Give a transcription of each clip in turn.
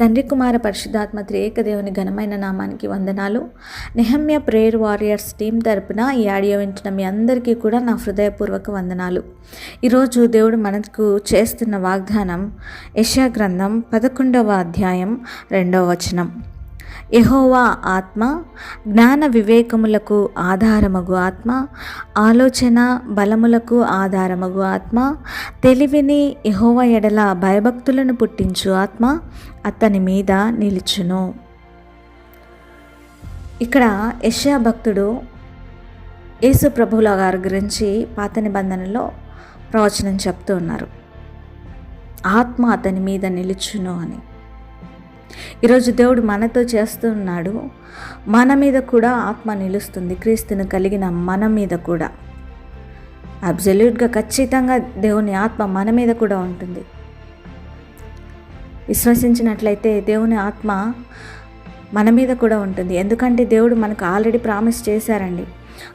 తండ్రి కుమార పరిశుద్ధాత్మ త్రియేకదేవుని ఘనమైన నామానికి వందనాలు. నెహమ్య ప్రేయర్ వారియర్స్ టీం తరపున ఈ ఆడియో వింటున్న మీ అందరికీ కూడా నా హృదయపూర్వక వందనాలు. ఈరోజు దేవుడు మనకు చేస్తున్న వాగ్దానం యశా గ్రంథం పదకొండవ అధ్యాయం రెండవ వచనం. యహోవా ఆత్మ జ్ఞాన వివేకములకు ఆధారమగు ఆత్మ ఆలోచన బలములకు ఆధారమగు ఆత్మ తెలివిని ఎహోవా ఎడల భయభక్తులను పుట్టించు ఆత్మ అతని మీద నిలుచును. ఇక్కడ యష్యా భక్తుడు యేసు ప్రభువుల గారి గురించి పాత నిబంధనలో ప్రవచనం చెప్తూ ఉన్నారు. ఆత్మ అతని మీద నిలుచును అని. ఈరోజు దేవుడు మనతో చేస్తున్నాడు మన మీద కూడా ఆత్మ నిలుస్తుంది క్రీస్తును కలిగిన మన మీద కూడా. అబ్జల్యూట్గా ఖచ్చితంగా దేవుని ఆత్మ మన మీద కూడా ఉంటుంది. విశ్వసించినట్లయితే దేవుని ఆత్మ మన మీద కూడా ఉంటుంది. ఎందుకంటే దేవుడు మనకు ఆల్రెడీ ప్రామిస్ చేశారండి.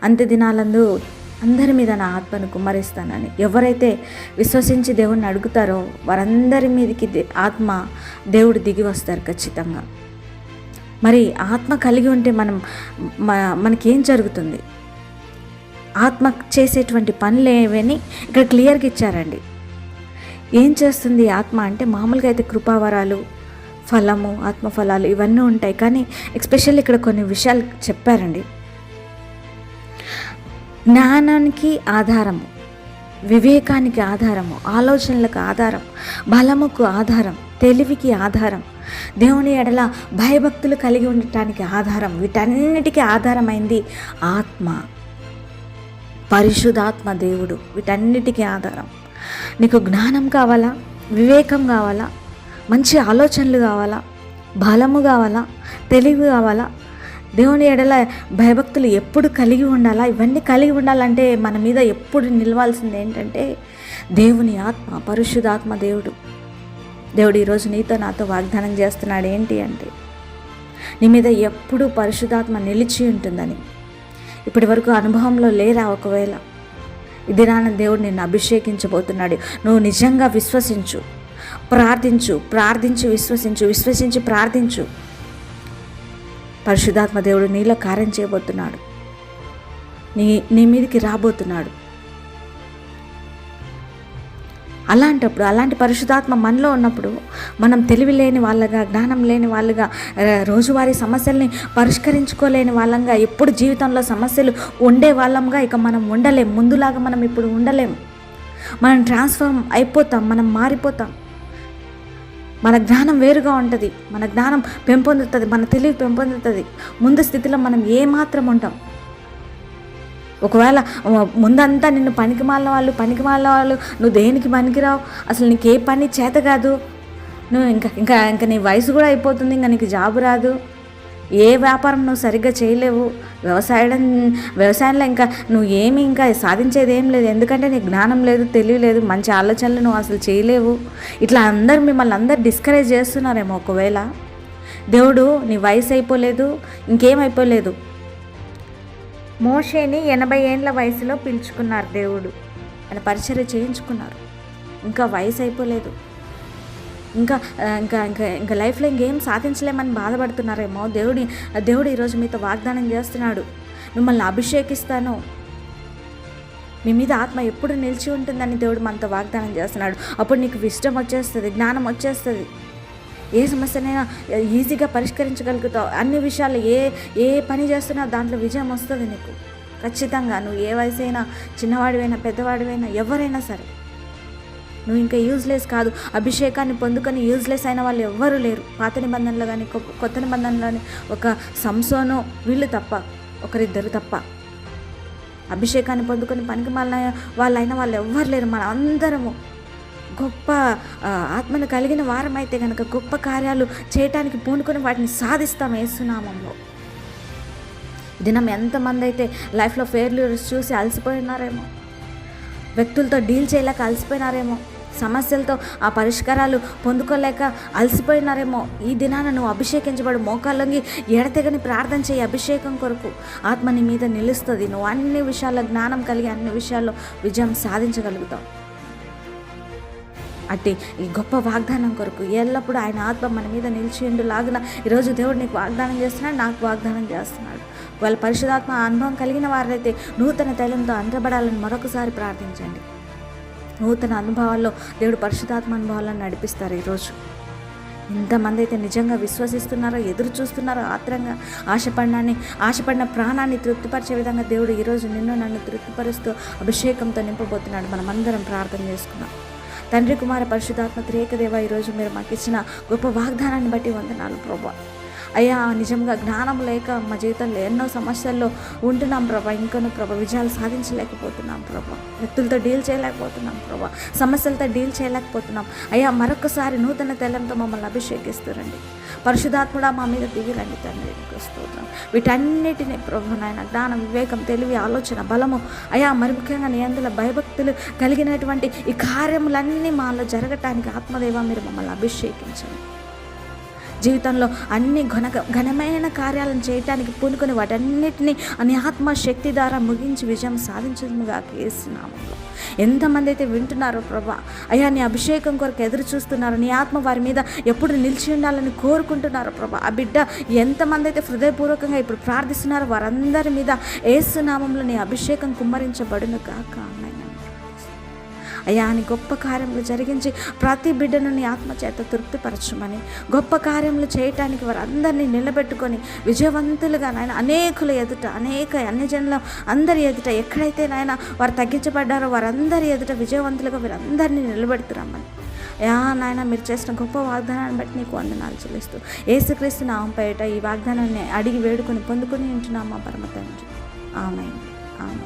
అంత్య దినాలందు అందరి మీద నా ఆత్మను కుమ్మరిస్తానని. ఎవరైతే విశ్వసించి దేవుణ్ణి అడుగుతారో వారందరి మీదకి దే- ఆత్మ దేవుడు దిగి వస్తారు ఖచ్చితంగా. మరి ఆత్మ కలిగి ఉంటే మనం మ- మనకేం జరుగుతుంది? ఆత్మ చేసేటువంటి పనులు ఏవని ఇక్కడ క్లియర్గా ఇచ్చారండి. ఏం చేస్తుంది ఆత్మ అంటే మామూలుగా అయితే కృపావరాలు ఫలము ఆత్మఫలాలు ఇవన్నీ ఉంటాయి. కానీ ఎక్స్పెషల్లీ ఇక్కడ కొన్ని విషయాలు చెప్పారండి. జ్ఞానానికి ఆధారము వివేకానికి ఆధారము ఆలోచనలకు ఆధారం బలముకు ఆధారం తెలివికి ఆధారం దేవుని ఎడల భయభక్తులు కలిగి ఉండటానికి ఆధారం వీటన్నిటికీ ఆధారమైంది ఆత్మ. పరిశుధాత్మ దేవుడు వీటన్నిటికీ ఆధారం. నీకు జ్ఞానం కావాలా? వివేకం కావాలా? మంచి ఆలోచనలు కావాలా? బలము కావాలా? తెలివి కావాలా? దేవుని ఎడల భయభక్తులు ఎప్పుడు కలిగి ఉండాలా? ఇవన్నీ కలిగి ఉండాలంటే మన మీద ఎప్పుడు నిలవాల్సింది ఏంటంటే దేవుని ఆత్మ పరిశుధాత్మ దేవుడు. దేవుడు ఈరోజు నీతో నాతో వాగ్దానం చేస్తున్నాడు ఏంటి అంటే నీ మీద ఎప్పుడు పరిశుధాత్మ నిలిచి ఉంటుందని. ఇప్పటి వరకు అనుభవంలో లేరా ఒకవేళ? ఇది దినాన దేవుడు నిన్ను అభిషేకించబోతున్నాడు. నువ్వు నిజంగా విశ్వసించు. ప్రార్థించు ప్రార్థించి విశ్వసించు విశ్వసించి ప్రార్థించు. పరిశుధాత్మ దేవుడు నీలో కార్యం చేయబోతున్నాడు. నీ నీ మీదకి రాబోతున్నాడు. అలాంటప్పుడు అలాంటి పరిశుధాత్మ మనలో ఉన్నప్పుడు మనం తెలివి లేని వాళ్ళగా జ్ఞానం లేని వాళ్ళగా రోజువారీ సమస్యల్ని పరిష్కరించుకోలేని వాళ్ళంగా ఎప్పుడు జీవితంలో సమస్యలు ఉండే వాళ్ళంగా ఇక మనం ఉండలేం. ముందులాగా మనం ఇప్పుడు ఉండలేం. మనం ట్రాన్స్ఫార్మ్ అయిపోతాం మనం మారిపోతాం. మన జ్ఞానం వేరుగా ఉంటుంది. మన జ్ఞానం పెంపొందుతుంది. మన తెలివి పెంపొందుతుంది. ముందు స్థితిలో మనం ఏమాత్రం ఉంటాం. ఒకవేళ ముందంతా నిన్ను పనికి మాలిన వాళ్ళు పనికి మాలిన వాళ్ళు నువ్వు దేనికి పనికిరావు? అసలు నీకు ఏ పని చేత కాదు. నువ్వు ఇంకా ఇంకా ఇంకా నీ వయసు కూడా అయిపోతుంది. ఇంకా నీకు జాబ్ రాదు. ఏ వ్యాపారం నువ్వు సరిగ్గా చేయలేవు? వ్యవసాయం వ్యవసాయంలో ఇంకా నువ్వు ఏమి ఇంకా సాధించేది ఏం లేదు. ఎందుకంటే నీకు జ్ఞానం లేదు తెలియలేదు మంచి ఆలోచనలు నువ్వు అసలు చేయలేవు. ఇట్లా అందరు మిమ్మల్ని అందరు డిస్కరేజ్ చేస్తున్నారేమో ఒకవేళ. దేవుడు నీ వయసు అయిపోలేదు ఇంకేం అయిపోలేదు మోషేని ఎనభై ఏండ్ల వయసులో పిలుచుకున్నారు దేవుడు. ఆయన పరిచయం చేయించుకున్నారు. ఇంకా వయసు అయిపోలేదు. ఇంకా ఇంకా ఇంకా ఇంకా లైఫ్లో ఇంకేం సాధించలేమని బాధపడుతున్నారేమో. దేవుడి దేవుడు ఈరోజు మీతో వాగ్దానం చేస్తున్నాడు. మిమ్మల్ని అభిషేకిస్తాను. మీ మీద ఆత్మ ఎప్పుడు నిలిచి ఉంటుందని దేవుడు మనతో వాగ్దానం చేస్తున్నాడు. అప్పుడు నీకు విష్టం వచ్చేస్తుంది జ్ఞానం వచ్చేస్తుంది. ఏ సమస్యనైనా ఈజీగా పరిష్కరించగలుగుతావు. అన్ని విషయాలు ఏ ఏ పని చేస్తున్నా దాంట్లో విజయం వస్తుంది నీకు. ఖచ్చితంగా నువ్వు ఏ వయసు అయినా చిన్నవాడివైనా పెద్దవాడివైనా ఎవరైనా సరే. నువ్వు ఇంకా యూజ్లెస్ కాదు. అభిషేకాన్ని పొందుకొని యూజ్లెస్ అయిన వాళ్ళు ఎవ్వరూ లేరు. పాత నిబంధనలు కానీ కొ- కొత్త నిబంధనలు కానీ ఒక సంసోను వీళ్ళు తప్ప ఒకరిద్దరు తప్ప. అభిషేకాన్ని పొందుకొని పనికి మాలిన వాళ్ళైన వాళ్ళు ఎవ్వరు లేరు. మన అందరము గొప్ప ఆత్మను కలిగిన వారమైతే కనుక గొప్ప కార్యాలు చేయటానికి పూనుకొని వాటిని సాధిస్తాం ఏసునామంలో. దినం ఎంతమంది అయితే లైఫ్లో ఫెయిర్లు చూసి అలసిపోయినారేమో వ్యక్తులతో డీల్ చేయలేక అలసిపోయినారేమో సమస్యలతో ఆ పరిష్కారాలు పొందుకోలేక అలసిపోయినారేమో. ఈ దినాన నువ్వు అభిషేకించబడు మోకాళ్ళొంగి ఎడతెగని ప్రార్థన చేయి అభిషేకం కొరకు. ఆత్మ నీ మీద నిలుస్తుంది. నువ్వు అన్ని విషయాల్లో జ్ఞానం కలిగి అన్ని విషయాల్లో విజయం సాధించగలుగుతావు. అట్టి ఈ గొప్ప వాగ్దానం కొరకు ఎల్లప్పుడూ ఆయన ఆత్మ మన మీద నిలిచిండు లాగున ఈరోజు దేవుడు నీకు వాగ్దానం చేస్తున్నాడు నాకు వాగ్దానం చేస్తున్నాడు. వాళ్ళ పరిశుధాత్మ అనుభవం కలిగిన వారైతే నూతన తైలంతో అందబడాలని మరొకసారి ప్రార్థించండి. నూతన అనుభవాల్లో దేవుడు పరిశుధాత్మ అనుభవాలను నడిపిస్తారు ఈరోజు. ఎంతమంది అయితే నిజంగా విశ్వసిస్తున్నారో ఎదురు చూస్తున్నారో ఆత్రంగా ఆశపడినాన్ని ఆశపడిన ప్రాణాన్ని తృప్తిపరిచే విధంగా దేవుడు ఈరోజు నిన్ను నన్ను తృప్తిపరుస్తూ అభిషేకంతో నింపబోతున్నాడు. మనం అందరం ప్రార్థన చేసుకున్నాం తండ్రి కుమార పరిశుధాత్మ త్రేకదేవ ఈరోజు మీరు మాకు ఇచ్చిన గొప్ప వాగ్దానాన్ని బట్టి వందనాలు ప్రభా. అయ్యా నిజంగా జ్ఞానం లేక మా జీవితంలో ఎన్నో సమస్యల్లో ఉంటున్నాం ప్రభా. ఇంకను ప్రభా విజయాలు సాధించలేకపోతున్నాం ప్రభా. వ్యక్తులతో డీల్ చేయలేకపోతున్నాం ప్రభా. సమస్యలతో డీల్ చేయలేకపోతున్నాం. అయ్యా మరొకసారి నూతన తెల్లంతో మమ్మల్ని అభిషేకిస్తురండి. పరిశుధాత్ముడా మా మీద దిగిరండి తండ్రి. స్తోత్రం. వీటన్నిటిని ప్రభు నాయన జ్ఞానం వివేకం తెలివి ఆలోచన బలము. అయా మరి ముఖ్యంగా నీ అందులో భయభక్తులు కలిగినటువంటి ఈ కార్యములన్నీ మాలో జరగటానికి ఆత్మదేవ మీరు మమ్మల్ని అభిషేకించండి. జీవితంలో అన్ని ఘన ఘనమైన కార్యాలను చేయటానికి పూనుకొని వాటన్నిటిని అని ఆత్మశక్తి ద్వారా ముగించి విజయం సాధించదుగా కేసునామంలో ఎంతమంది అయితే వింటున్నారో ప్రభా అయ్యా నీ అభిషేకం కొరకు ఎదురు చూస్తున్నారు నీ ఆత్మ వారి మీద ఎప్పుడు నిలిచి ఉండాలని కోరుకుంటున్నారో ప్రభా. ఆ బిడ్డ ఎంతమంది అయితే హృదయపూర్వకంగా ఇప్పుడు ప్రార్థిస్తున్నారో వారందరి మీద ఏసునామంలో నీ అభిషేకం కుమ్మరించబడును కాక అయ్యా అని గొప్ప కార్యములు జరిగించి ప్రతి బిడ్డను నీ ఆత్మచేత తృప్తిపరచమని గొప్ప కార్యములు చేయటానికి వారందరినీ నిలబెట్టుకొని విజయవంతులుగా నాయన అనేకుల ఎదుట అనేక అన్ని జనుల అందరి ఎదుట ఎక్కడైతే నాయన వారు తగ్గించబడ్డారో వారందరి ఎదుట విజయవంతులుగా వీరందరినీ నిలబెడుతురమ్మని. యా నాయన మీరు చేసిన గొప్ప వాగ్దానాన్ని బట్టి నీకు వందనాలు చెల్లిస్తూ ఏసుక్రీస్తు నామం ఈ వాగ్దానాన్ని అడిగి వేడుకొని పొందుకొని ఉంటున్నామా పరమ తండ్రి. ఆమె ఆమె